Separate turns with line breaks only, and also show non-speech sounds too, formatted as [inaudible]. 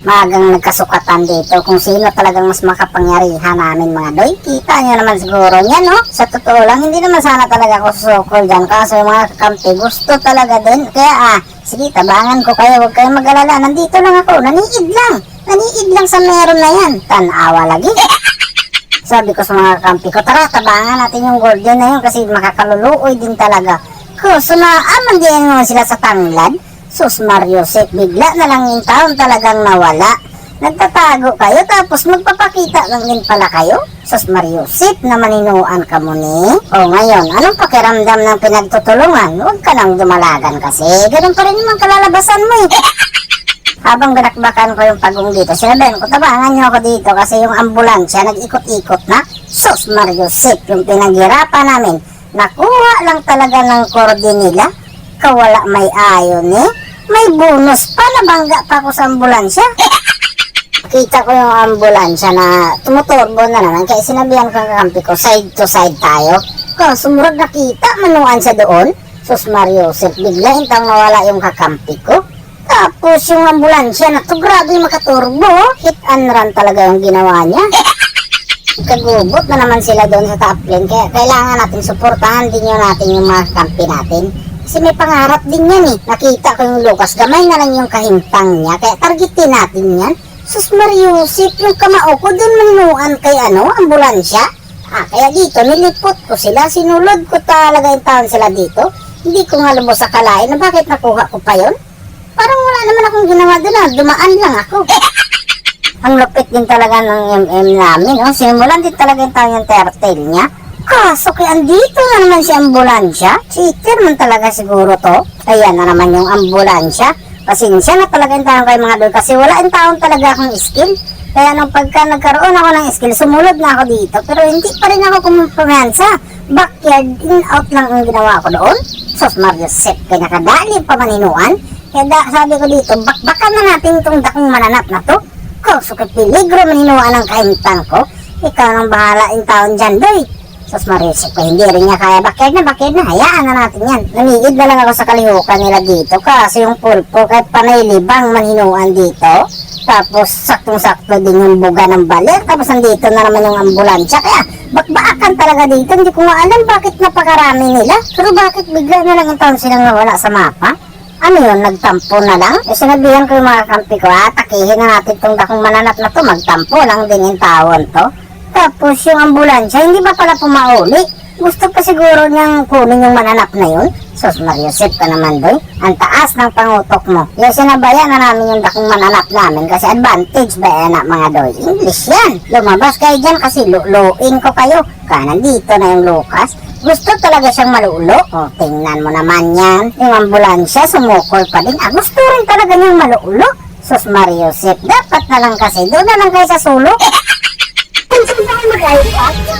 magang nagkasukatan dito kung sino talagang mas makapangyarihan namin mga doy. Kita nyo naman siguro niya, no? Sa totoo lang, hindi naman sana talaga ako susukol dyan. Kaso yung mga kakampi, gusto talaga din. Kaya ah, sige, tabangan ko kayo. Huwag kayong mag-alala. Nandito lang ako. Naniid lang. Naniid lang sa meron na yan. Tanawa lagi. [laughs] Sabi ko sa mga kampi ko, tara, tabangan natin yung golden na yun kasi makakaluluoy din talaga. Kaso na, aman din mo sila sa tanglad. Sus Mario Sek, bigla na lang yung taon talagang nawala. Nagtatago kayo tapos magpapakita lang din pala kayo. Sus Mario Sek, na maninuan ka mo ni. O ngayon, anong pakiramdam ng pinagtutulungan? Huwag ka nang dumalagan kasi. Ganun pa rin naman kalalabasan mo eh. [laughs] Habang ganakbakan ko yung pagong dito, sinabihan ko, tabangan niyo ako dito kasi yung ambulansya nag-ikot-ikot na. Sus Mario Sek, yung pinaghirapan namin. Nakuha lang talaga ng korde nila. Kawala may ayon eh. May bonus pa, nabangga pa ako sa ambulansya. Kita ko yung ambulansya na tumuturbo na naman. Kaya sinabihan ko ang kakampi ko, side to side tayo. Kaso murag nakita, manuan sa doon. Sus Mario Sek, bigla hintang nawala yung kakampi ko. Tapos yung ambulansya na to, grabe makaturbo. Hit and run talaga yung ginawa niya. Kagubot na naman sila doon sa top lane. Kaya kailangan natin suportahan din yun natin yung mga kampi natin. Kasi may pangarap din yan eh. Nakita ko yung Lucas, gamay na lang yung kahintang niya. Kaya targetin natin yan. Sus Mariusip, yung kamao ko doon manuan kay ano, ambulansya. Ah, kaya dito, nilipot ko sila. Sinulod ko talaga yung taon sila dito. Hindi ko nga lubos sa kalain na bakit nakuha ko pa yon. Parang wala naman akong ginawa doon ah. Dumaan lang ako. [laughs] Ang lupit din talaga ng MM namin. Oh. Simulan din talaga yung taon yung turtle niya. Kaso kaya andito na naman si ambulansya. Cheater man talaga siguro to. Ayan na naman yung ambulansya. Pasensya na talaga yung taon kayo mga doon kasi wala yung taon talaga akong skill. Kaya nung pagka nagkaroon ako ng skill, sumulod na ako dito. Pero hindi pa rin ako kumpumansa. Backyard in out lang ang ginawa ko doon. Sos Mario Sep, kaya nakadali pa maninuan. Kaya da, sabi ko dito, bakbakan na natin itong dakong mananap na to. Ko, so kay peligro maninuan ang kaintan ko. Ikaw nang bahala yung taon dyan, doy. Sos Mario Sep, ko, hindi rin niya kaya backyard na, backyard na. Hayaan na natin yan. Nanigid na lang ako sa kalihukan nila dito. Kasi yung pulpo, kahit panay libang maninuan dito. Tapos saktong-sakto din yung buga ng baler. Tapos nandito na naman yung ambulansya. Kaya bakbakan talaga dito. Hindi ko nga alam bakit napakarami nila. Pero bakit bigla na lang ang taon silang nawala sa mapa? Ano yun, nagtampo na lang? Eh sinabihan ko yung mga kampi ko, ah, takihin na natin itong dakong mananap na to. Magtampo lang din yung tawon to. Tapos yung ambulansya, hindi ba pala pumauli? Gusto pa siguro niyang kunin yung mananap na yun? Sus Mariusip ka naman doy. Ang taas ng pangutok mo. Yung sinabayan na namin yung dakong mananap namin kasi advantage ba yan na mga doy? English yan. Lumabas kayo dyan kasi luluin ko kayo. Kanan dito na yung Lucas. Gusto talaga siyang malulo. O, tingnan mo naman yan. Yung ambulansya, sumukol pa din. Ah, gusto rin talaga niyang malulo. Sus Mariusip, dapat na lang kasi doon na lang kayo sa sulok. Giày